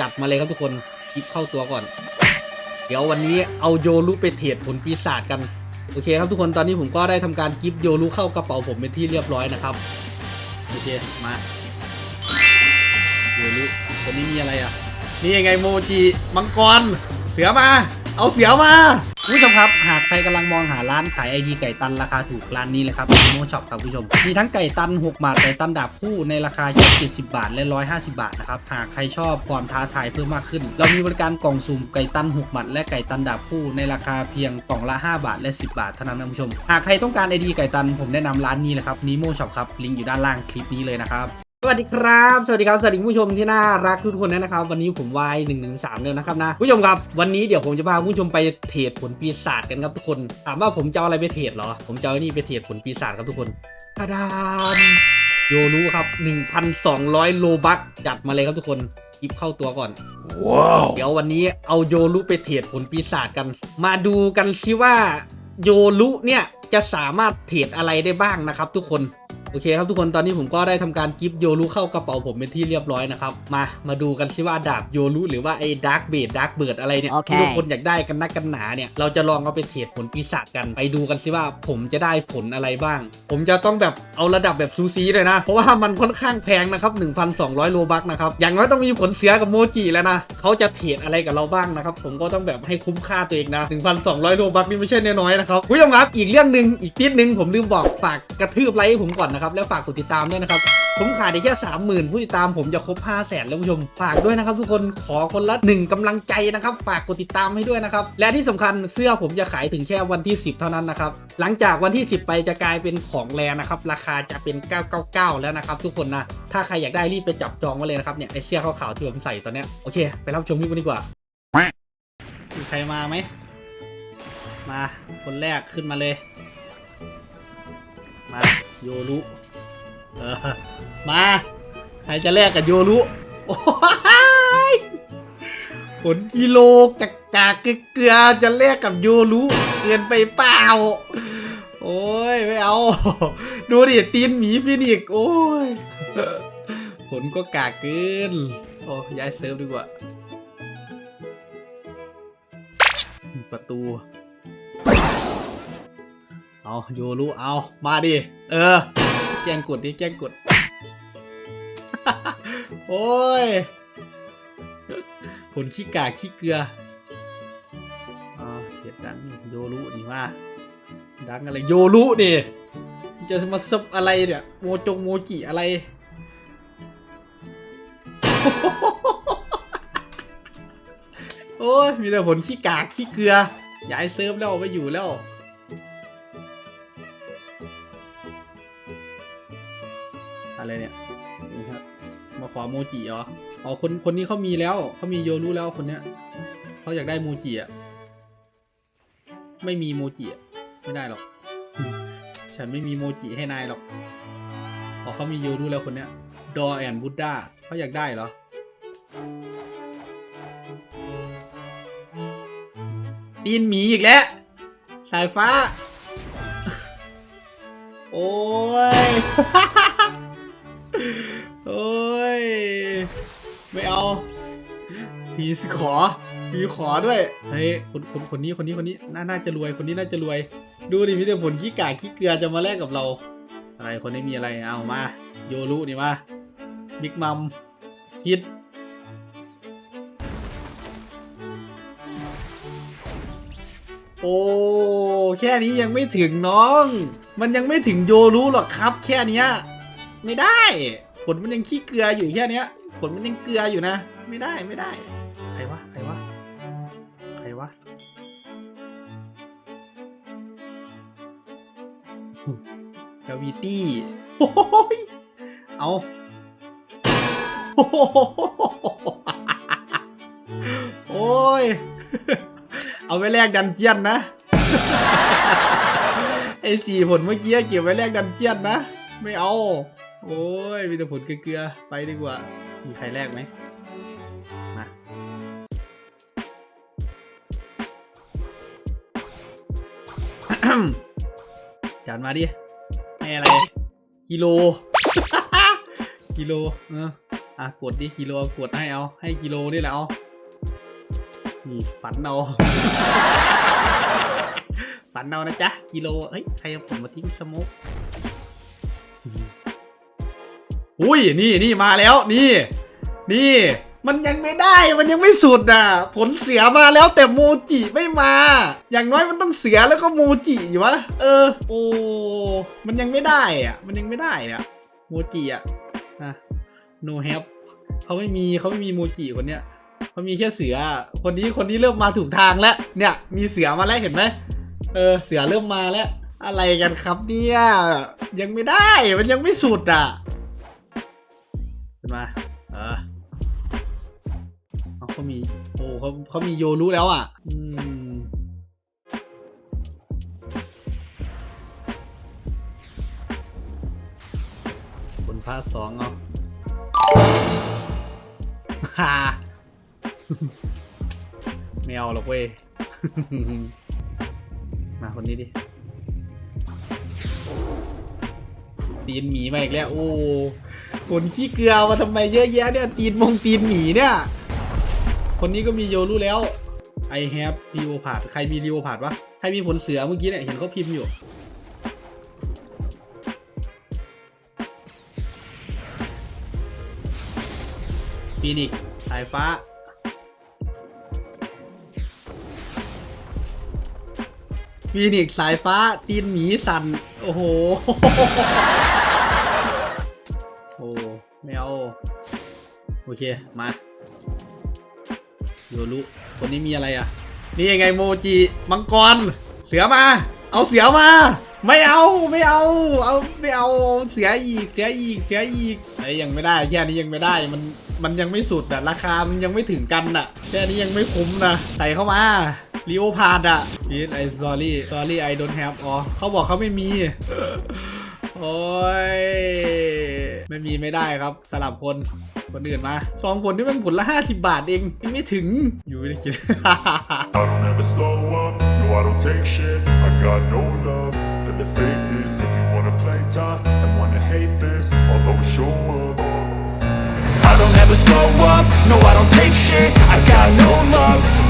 จัดมาเลยครับทุกคนคลิปเข้าตัวก่อน เดี๋ยววันนี้เอาโยรุไปเทรดผลปีศาจกัน โอเคครับทุกคนตอนนี้ผมก็ได้ทำการกิฟโยรุเข้ากระเป๋าผมเป็นที่เรียบร้อยนะครับ โอเคมาโยรุคนนี้มีอะไรอะ นี่ยังไงโมจิมังกร เสือมา เอาเสือมา ผู้ชมครับ หากใครกำลังมองหาร้านขายไอดีไก่ตันราคาถูกร้านนี้เลยครับโมช็อปครับผู้ชม มีทั้งไก่ตัน 6 บาท ไก่ตันดาบคู่ในราคาแค่70 บาท และ 150 บาทนะครับ หากใครชอบความท้าทายเพิ่มมากขึ้น เรามีบริการกล่องสุ่มไก่ตัน 6 บาท และไก่ตันดาบคู่ในราคาเพียงกล่องละ 5 บาท และ 10 บาทเท่านั้นนะผู้ชม หากใครต้องการไอดีไก่ตันผมแนะนำร้านนี้เลยครับนิโมช็อปครับลิงก์อยู่ด้านล่างคลิปนี้เลยนะครับ สวัสดีครับ สวัสดีครับ สวัสดีคุณผู้ชมที่น่ารักทุกคนนะครับ วันนี้ผมวายหนึ่งหนึ่งสามเลยนะครับนะ ผู้ชมครับ วันนี้เดี๋ยวผมจะพาคุณผู้ชมไปเทรดผลปีศาจกันครับทุกคน ถามว่าผมจะเอาอะไรไปเทรดเหรอ ผมจะเอาไอ้นี่ไปเทรดผลปีศาจครับทุกคนทาดามโยรู้ครับ 1,200 โลบัคจัดมาเลยครับทุกคนคลิปเข้าตัวก่อนเดี๋ยววันนี้เอาโยรุไปเทรดผลปีศาจกัน มาดูกันซิว่าโยรุเนี่ยจะสามารถเทรดอะไรได้บ้างนะครับ ทุกคน โอเคครับทุกคนตอนนี้ผมก็ได้ทำการกิฟโยรุเข้ากระเป๋าผมเป็นที่เรียบร้อยนะครับ มามาดูกันซิว่าดาบโยรุหรือว่าไอ้ดาร์กเบดดาร์กเบิร์ดอะไรเนี่ยโอเคที่ทุกคนอยากได้กันนักกันหนาเนี่ยเราจะลองเอาไปเทรดผลปีศาจกัน ไปดูกันซิว่าผมจะได้ผลอะไรบ้าง ผมจะต้องแบบเอาระดับแบบซูซีเลยนะ เพราะว่ามันค่อนข้างแพงนะครับ 1,200 โลบักนะครับอย่างน้อยต้องมีผลเสียกับโมจิแล้วนะเขาจะเทรดอะไรกับเราบ้างนะครับผมก็ต้องแบบให้คุ้มค่าตัวเองนะ1,200 โลบักนี่ไม่ใช่น้อยๆนะครับคุณผู้ชมครับอีกเรื่องหนึ่งอีกทิศหนึ่งผมลืมบอกฝากกระทืบไลค์ให้ผมก่อนนะครับ แล้วฝากกดติดตามด้วยนะครับ ผมขาดได้แค่30,000ผู้ติดตามผมจะครบ5 0 0แสนแล้วคุณผู้ชม ฝากด้วยนะครับ ทุกคนขอคนละ1กำลังใจนะครับ ฝากกดติดตามให้ด้วยนะครับ และที่สำคัญเสื้อผมจะขายถึงแค่วันที่ 10 เท่านั้นนะครับ หลังจากวันที่ 10 ไปจะกลายเป็นของแรนะครับ ราคาจะเป็น 999 แล้วนะครับ ทุกคนนะ ถ้าใครอยากได้รีบไปจับจองไว้เลยนะครับเนี่ยไอเสื้อขาวๆที่ผมใส่ตอนเนี้ยโอเค ไปรับชมคลิปกันดีกว่ามีใครมาไหมมาคนแรกขึ้นมาเลย มา โยรุเออมาใครจะแลกกับโยรุโอ้ยผลกิโลกากกากเกลือจะแลกกับโยรุเกินไปเปล่า โอ้ยไม่เอา ดูดิตีนหมีฟินิกโอ้ยผลก็กากเกินโอ้ย้ายเซิร์ฟดีกว่า ประตู เอาโยรุเอา มาดิ เออ แกงกดดิแกงกด โอ้ย ผลขี้กากขี้เกลืออ่าเทียดดังโยรุดีมาดังอะไรโยรุดิมันจะมาซับอะไรเนี่ย โมจงโมจิอะไร โอ้ย มีแต่ผลขี้กากขี้เกลือย้ายเซิร์ฟแล้วไปอยู่แล้ว อโมจิเหรออ๋อคนคนนี้เขามีแล้วเขามีโยรุแล้วคนเนี้ยเขาอยากได้โมจิอะไม่มีโมจิอะไม่ได้หรอก ฉันไม่มีโมจิให้นายหรอกอ๋อเขามีโยรุแล้วคนเนี้ยดอแอนบุดด้าเขาอยากได้เหรอตีนหมีอีกแล้ว สายฟ้า โอ้ย ไม่เอาพีสขอพีขอด้วย เฮ้ยคนคนคนนี้คนนี้คนนี้น่าน่าจะรวยคนนี้น่าจะรวย ดูดิมีแต่ผลขี้กากขี้เกลือจะมาแลกกับเรา อะไรคนนี้มีอะไรเอามา โยรุนี่มาบิ๊กมัมฮิตโอ้แค่นี้ยังไม่ถึงน้อง มันยังไม่ถึงโยรู้หรอกครับ แค่เนี้ยไม่ได้ ผลมันยังขี้เกลืออยู่แค่เนี้ย ผลมันยังเกลืออยู่นะ ไม่ได้ไม่ได้ใครวะใครวะใครวะกาวิตี้โอ้ยเอาโอ้โหโอ้ย เอาไว้แลกดันเจียนนะ ไอ้สี่ผลเมื่อกี้เก็บไว้แลกดันเจียนนะ ไม่เอา โอ้ย มีแต่ผลเกลือๆไปดีกว่า มีใครแลกไหม มา จัดมาดิ ให้อะไร กิโล กิโลเอออ อะ กดดิ กิโล กดให้เอา ให้กิโลนี่แหละเอานี่ฝันเอาฝันเอานะจ๊ะ กิโล เฮ้ย ใครเอาผมมาทิ้งสโมก อุ้ยนี่นี่มาแล้วนี่ นี่ มันยังไม่ได้มันยังไม่สุดอะ ผลเสียมาแล้วแต่โมจิไม่มา อย่างน้อยมันต้องเสียแล้วก็โมจิอยู่วะเออ โอ้มันยังไม่ได้อะ มันยังไม่ได้อะโมจิอะอะ no help เขาไม่มีเขาไม่มีโมจิคนเนี้ยเขามีแค่เสือ คนนี้คนนี้เริ่มมาถูกทางแล้ว เนี่ย มีเสือมาแล้วเห็นไหมเออ เสือเริ่มมาแล้ว อะไรกันครับเนี่ย ยังไม่ได้ มันยังไม่สุดอะ ขึ้นมา เออเอเขามี โอ้เขาเขามีโยรู้แล้วอะ อืมคนพาสองเอาฮ่าไม่เอาหรอกเว้ย มาคนนี้ดิ ตีนหมีมาอีกแล้ว โอ้คนขี้เกลือมาทำไมเยอะแยะเนี่ย ตีนมงตีนหมีเนี่ย คนนี้ก็มีโยรู้แล้ว I have รีโอพาดใครมีรีโอพาดวะ ใครมีผลเสือเมื่อกี้เนี่ยเห็นเขาพิมพ์อยู่ ฟีนิกสายฟ้า ฟีนิกสายฟ้าตีนหมีสัน โอ้โห โอ้ไม่เอา โอเค มาโยรุคนนี้มีอะไรอะ นี่ยังไงโมจิมังกร เสือมา เอาเสือมา ไม่เอาไม่เอา เอาไม่เอาเสียอีกเสียอีกเสียอีกไอ้ยยังไม่ได้แค่นี้ยังไม่ได้มันมันยังไม่สุดอะราคามันยังไม่ถึงกันอะแค่นี้ยังไม่คุ้มนะใส่เข้ามา ลีโอพาดอะพีทไอ sorry sorry I don't have อ๋อเขาบอกเขาไม่มี โอ้ย ไม่มีไม่ได้ครับสลับคนคนอื่นมาสองคนนี่มันผลละ 50 บาทเองยังไม่ถึงอยู่ไม่ได้คิด I don't ever slow up, no I don't take shit I got no love for the fakeness If you wanna play tough and wanna hate this I'll always show up I don't ever slow up, no I don't take shit I got no love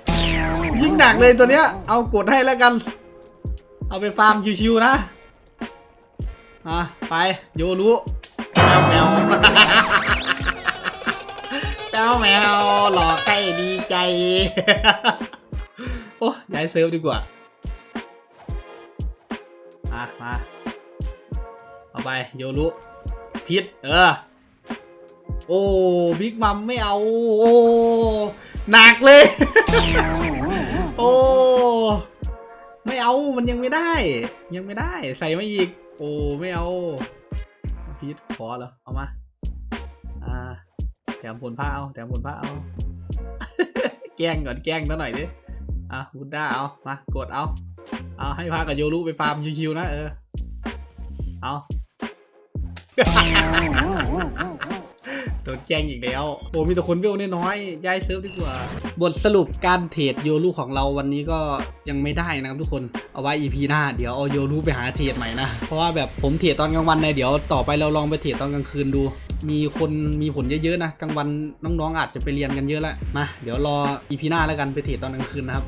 ยิ่งหนักเลยตัวเนี้ย เอากดให้แล้วกัน เอาไปฟาร์มชิวๆนะอะไปโยรุแมวแมวแมวแมวหลอกให้ดีใจ โอ้ย้ายเซิร์ฟดีกว่าอะมาเอาไปโยรุพิษเออ โอ้บิ๊กมัมไม่เอา โอ้หนักเลย โอ้ ไม่เอา มันยังไม่ได้ ยังไม่ได้ ใส่มาอีก โอ้ ไม่เอา พีทขอเหรอ เอามา อ่า แถมผลผ้าเอา แถมผลผ้าเอา แกล้งก่อน แกล้งซะหน่อยดิ อะบุดด้าเอา มา กดเอา เอาให้พากับโยรุไปฟาร์มชิวๆนะเออ เอา โดนแกล้งอีกแล้ว โอ้มีแต่คนเวลน้อยๆย้ายเซิร์ฟดีกว่า บทสรุปการเทรดโยรูของเราวันนี้ก็ยังไม่ได้นะครับทุกคนเอาไว้ EP หน้า เดี๋ยวเอาโยรูไปหาเทรดใหม่นะ เพราะว่าแบบผมเทรดตอนกลางวันเลยเดี๋ยวต่อไปเราลองไปเทรดตอนกลางคืนดู มีคนมีผลเยอะๆนะกลางวันน้องๆอาจจะไปเรียนกันเยอะแล้วมาเดี๋ยวรอ EP หน้าแล้วกันไปเทรดตอนกลางคืนนะครับ